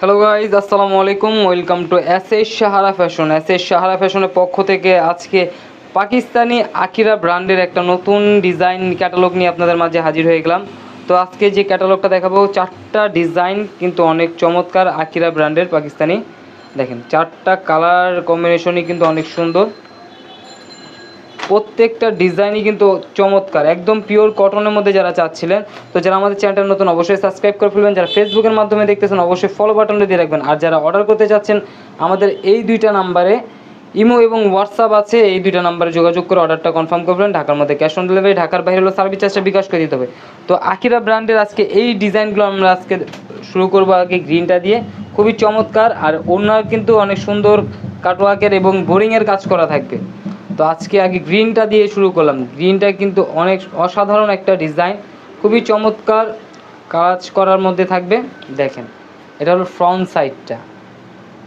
Hello guys আসসালামু আলাইকুম। Welcome to S S Sahara fashion S S Sahara ফ্যাশনের পক্ষ থেকে আজকে পাকিস্তানি আকিরা ব্র্যান্ডের একটা নতুন ডিজাইন ক্যাটালগ নিয়ে আপনাদের মাঝে হাজির হয়ে গেলাম। তো আজকে যে ক্যাটালগটা দেখাবো, চারটা ডিজাইন কিন্তু অনেক চমৎকার আকিরা ব্র্যান্ডের পাকিস্তানি। দেখেন, চারটা কালার কম্বিনেশনই কিন্তু অনেক সুন্দর। প্রত্যেকটা ডিজাইনই কিন্তু চমৎকার, একদম পিওর কটনের মধ্যে যারা চাচ্ছিলেন, তো যারা আমাদের চ্যানেলটা নতুন অবশ্যই সাবস্ক্রাইব করে ফেলবেন, যারা ফেসবুকের মাধ্যমে দেখতেছেন, অবশ্যই ফলো বাটনটা দিয়ে রাখবেন। আর যারা অর্ডার করতে চাচ্ছেন, আমাদের এই দুইটা নাম্বারে ইমো এবং হোয়াটসঅ্যাপ আছে, এই দুইটা নাম্বারে যোগাযোগ করে অর্ডারটা কনফার্ম করবেন ঢাকার মধ্যে ক্যাশ অন ডেলিভারি ঢাকার বাইরে হলো সার্ভিস চার্জটা বিকাশ করে দিতে হবে। তো আকিরা ব্র্যান্ডের আজকে এই ডিজাইনগুলো আমরা আজকে শুরু করব আগে গ্রিনটা দিয়ে। খুবই চমৎকার, আর ওনার কিন্তু অনেক সুন্দর কাটওয়ার্কের এবং বোরিংয়ের কাজ করা থাকবে। তো আজকে আগে গ্রিনটা দিয়ে শুরু করলাম। গ্রিনটা কিন্তু অনেক অসাধারণ একটা ডিজাইন খুবই চমৎকার কাজ করার মধ্যে থাকবে। দেখেন, এটা হলো ফ্রন্ট সাইডটা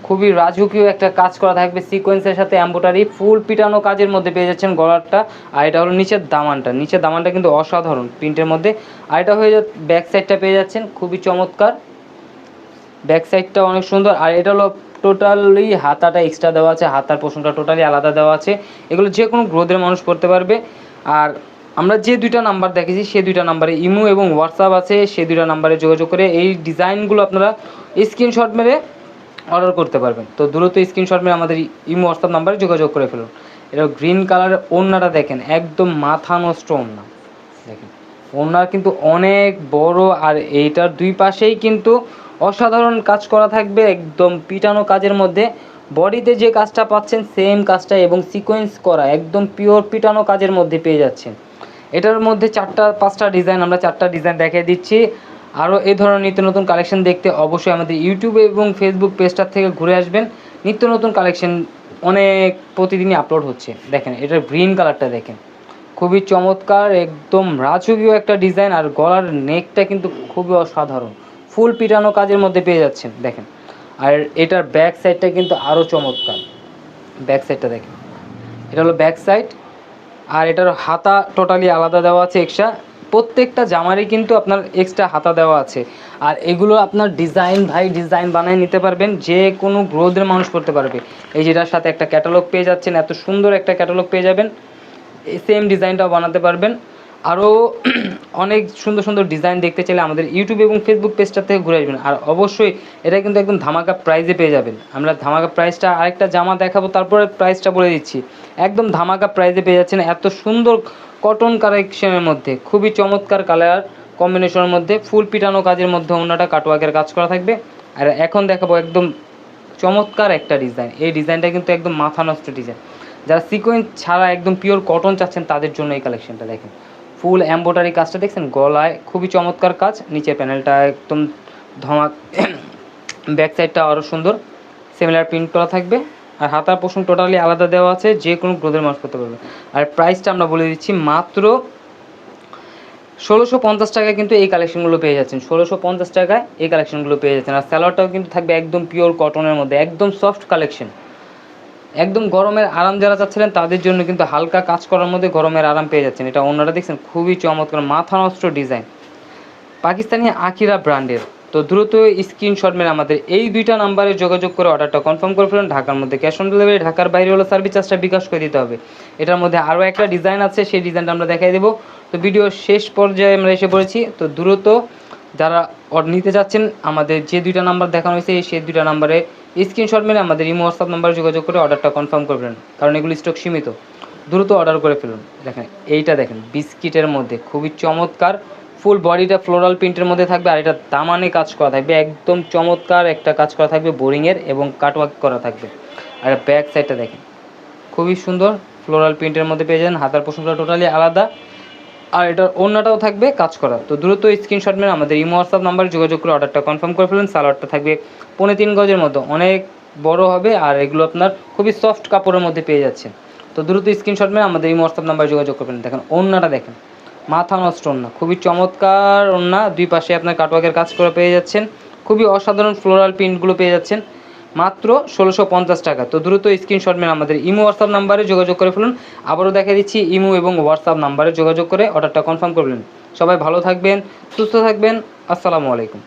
খুবই রাজকীয় একটা কাজ করা থাকবে সিকোয়েন্সের সাথে অ্যাম্বোটারি ফুল পিটানো কাজের মধ্যে পেয়ে যাচ্ছেন গলারটা। আর এটা হলো নিচের দামানটা। নিচের দামানটা কিন্তু অসাধারণ প্রিন্টের মধ্যে। আর এটা হয়ে যা ব্যাক সাইডটা পেয়ে যাচ্ছেন, খুবই চমৎকার। ব্যাক সাইডটা অনেক সুন্দর। আর এটা হলো টোটালি হাতাটা এক্সট্রা দেওয়া আছে, হাতার পোষণটা টোটালি আলাদা দেওয়া আছে। এগুলো যে কোনো গ্রোথের মানুষ করতে পারবে। আর আমরা যে দুইটা নাম্বার দেখেছি সেই দুইটা নাম্বারে ইমো এবং হোয়াটসঅ্যাপ আছে সেই দুইটা নাম্বারে যোগাযোগ করে এই ডিজাইনগুলো আপনারা স্ক্রিনশট মেরে অর্ডার করতে পারবেন। তো দ্রুত স্ক্রিনশট মেরে আমাদের ইমো, হোয়াটসঅ্যাপ নাম্বারে যোগাযোগ করে ফেলুন। এটা গ্রিন কালারের ওড়নাটা দেখেন, একদম মাথা নষ্ট ওড়না। দেখেন। ওনার কিন্তু অনেক বড় আর এইটার দুই পাশেই কিন্তু অসাধারণ কাজ করা থাকবে, একদম পিটানো কাজের মধ্যে। বডিতে যে কাজটা পাচ্ছেন সেম কাজটা এবং সিকোয়েন্স করা, একদম পিওর পিটানো কাজের মধ্যে পেয়ে যাচ্ছেন। এটার মধ্যে চারটা, পাঁচটা ডিজাইন আমরা চারটা ডিজাইন দেখিয়ে দিচ্ছি। আরও এই ধরনের নিত্য নতুন কালেকশন দেখতে অবশ্যই আমাদের ইউটিউবে এবং ফেসবুক পেজটার থেকে ঘুরে আসবেন। নিত্য নতুন কালেকশন অনেক প্রতিদিনই আপলোড হচ্ছে। দেখেন, এটার গ্রিন কালারটা দেখেন। খুবই চমৎকার, একদম রাজকীয় একটা ডিজাইন আর গলার নেকটা কিন্তু খুবই অসাধারণ। ফুল পিটানো কাজের মধ্যে পেয়ে যাচ্ছেন, দেখেন। আর এটার ব্যাক সাইডটা কিন্তু আরও চমৎকার। ব্যাক সাইডটা দেখেন। এটা হলো ব্যাক সাইড আর এটার হাতা টোটালি আলাদা দেওয়া আছে এক্সট্রা প্রত্যেকটা জামারই কিন্তু আপনার এক্সট্রা হাতা দেওয়া আছে। আর এগুলো আপনার ডিজাইন ভাই ডিজাইন বানিয়ে নিতে পারবেন, যে কোনো গ্রোথের মানুষ করতে পারবে। এই যেটার সাথে একটা ক্যাটালগ পেয়ে যাচ্ছেন, এত সুন্দর একটা ক্যাটালগ পেয়ে যাবেন। সেম ডিজাইনটাও বানাতে পারবেন। আরও অনেক সুন্দর সুন্দর ডিজাইন দেখতে চাইলে আমাদের ইউটিউব এবং ফেসবুক পেজটা থেকে ঘুরে আসবেন। আর অবশ্যই এটা কিন্তু একদম ধামাকা প্রাইজে পেয়ে যাবেন। আমরা ধামাকা প্রাইসটা আরেকটা জামা দেখাবো, তারপরে প্রাইসটা বলে দিচ্ছি। একদম ধামাকা প্রাইজে পেয়ে যাচ্ছেন এত সুন্দর কটন কালেকশনের মধ্যে। খুবই চমৎকার কালার কম্বিনেশনের মধ্যে। ফুল পিটানো কাজের মধ্যে অন্যটা কাটওয়ার্কের কাজ করা থাকবে। আর এখন দেখাবো একদম চমৎকার একটা ডিজাইন এই ডিজাইনটা কিন্তু একদম মাথা নষ্ট ডিজাইন যারা সিকোয়েন্স ছাড়া একদম পিওর কটন চাচ্ছেন, তাদের জন্য এই কালেকশনটা দেখেন। ফুল এম্বোটারি কাজটা দেখছেন? গলায় খুবই চমৎকার কাজ, নিচের প্যানেলটা একদম ধমাক ব্যাক সাইডটা আরও সুন্দর সিমিলার প্রিন্ট করা থাকবে। আর হাতার পোষণ টোটালি আলাদা দেওয়া আছে, যে কোনো গ্রোথের মানুষ করতে পারবে। আর প্রাইসটা আমরা বলে দিচ্ছি মাত্র ষোলোশো পঞ্চাশ টাকায় কিন্তু এই কালেকশনগুলো পেয়ে যাচ্ছেন। ষোলোশো পঞ্চাশ টাকায় এই কালেকশনগুলো পেয়ে যাচ্ছেন। আর স্যালোয়ারটাও কিন্তু থাকবে একদম পিওর কটনের মধ্যে, একদম সফট কালেকশন একদম গরমের আরাম যারা চাচ্ছিলেন, তাদের জন্য কিন্তু হালকা কাজ করার মধ্যে গরমের আরাম পেয়ে যাচ্ছেন। এটা অন্যরা দেখছেন, খুবই চমৎকার, মাথা নষ্ট ডিজাইন। পাকিস্তানি আকিরা ব্র্যান্ডের। তো দ্রুত স্ক্রিনশট মেরে আমাদের এই দুইটা নাম্বারে যোগাযোগ করে অর্ডারটা কনফার্ম করে ফেলুন। ঢাকার মধ্যে ক্যাশ অন ডেলিভারি, ঢাকার বাইরে হলো সার্ভিস চার্জটা বিকাশ করে দিতে হবে। এটার মধ্যে আরও একটা ডিজাইন আছে, সেই ডিজাইনটা আমরা দেখাই দেবো। তো ভিডিও শেষ পর্যায়ে আমরা এসে পড়েছি। তো দ্রুত যারা অর্ডার নিতে যাচ্ছেন, আমাদের যে দুইটা নাম্বার দেখানো হয়েছে সেই দুইটা নাম্বারে স্ক্রিনশট মেরে আমাদের ইমো হোয়াটসঅ্যাপ নাম্বারে যোগাযোগ করে অর্ডারটা কনফার্ম করবেন। কারণ এগুলো স্টক সীমিত। দ্রুত অর্ডার করে ফেলুন। দেখেন, এইটা দেখেন, বিস্কিটের মধ্যে, খুবই চমৎকার। ফুল বডিটা ফ্লোরাল প্রিন্টের মধ্যে থাকবে আর এটা দামানে কাজ করা থাকবে, একদম চমৎকার একটা কাজ করা থাকবে বোরিংয়ের এবং কাটওয়ার্ক করা থাকবে। আর ব্যাক সাইডটা দেখেন, খুবই সুন্দর ফ্লোরাল প্রিন্টের মধ্যে পেয়ে যান হাতার পোষণটা টোটালি আলাদা। আর এটার অন্যটাও থাকবে কাজ করা। তো দ্রুত স্ক্রিনশট মেরে আমাদের ইমো হোয়াটসঅ্যাপ নাম্বারে যোগাযোগ করে অর্ডারটা কনফার্ম করে ফেলুন। সালোয়ারটা থাকবে পৌনে তিন গজের মতো। অনেক বড় হবে আর এগুলো আপনার খুবই সফট কাপড়ের মধ্যে পেয়ে যাচ্ছেন। তো দ্রুত স্ক্রিনশট মেরে আমাদের ইমো হোয়াটসঅ্যাপ নাম্বারে যোগাযোগ করবেন দেখেন, অন্যটা দেখেন। মাথা নষ্ট ওন্না খুবই চমৎকার ওন্না দুই পাশে আপনার কাটওয়ার্কের কাজ করে পেয়ে যাচ্ছেন। খুবই অসাধারণ ফ্লোরাল প্রিন্টগুলো পেয়ে যাচ্ছেন। মাত্র ষোলোশো পঞ্চাশ টাকা। তো দ্রুত স্ক্রিনশট মেন আমাদের ইমো হোয়াটসঅ্যাপ নাম্বারে যোগাযোগ করে ফেলুন। আবারও দেখা দিচ্ছি ইমো এবং হোয়াটসঅ্যাপ নাম্বারে যোগাযোগ করে অর্ডারটা কনফার্ম করবেন সবাই ভালো থাকবেন, সুস্থ থাকবেন। আসসালামু আলাইকুম।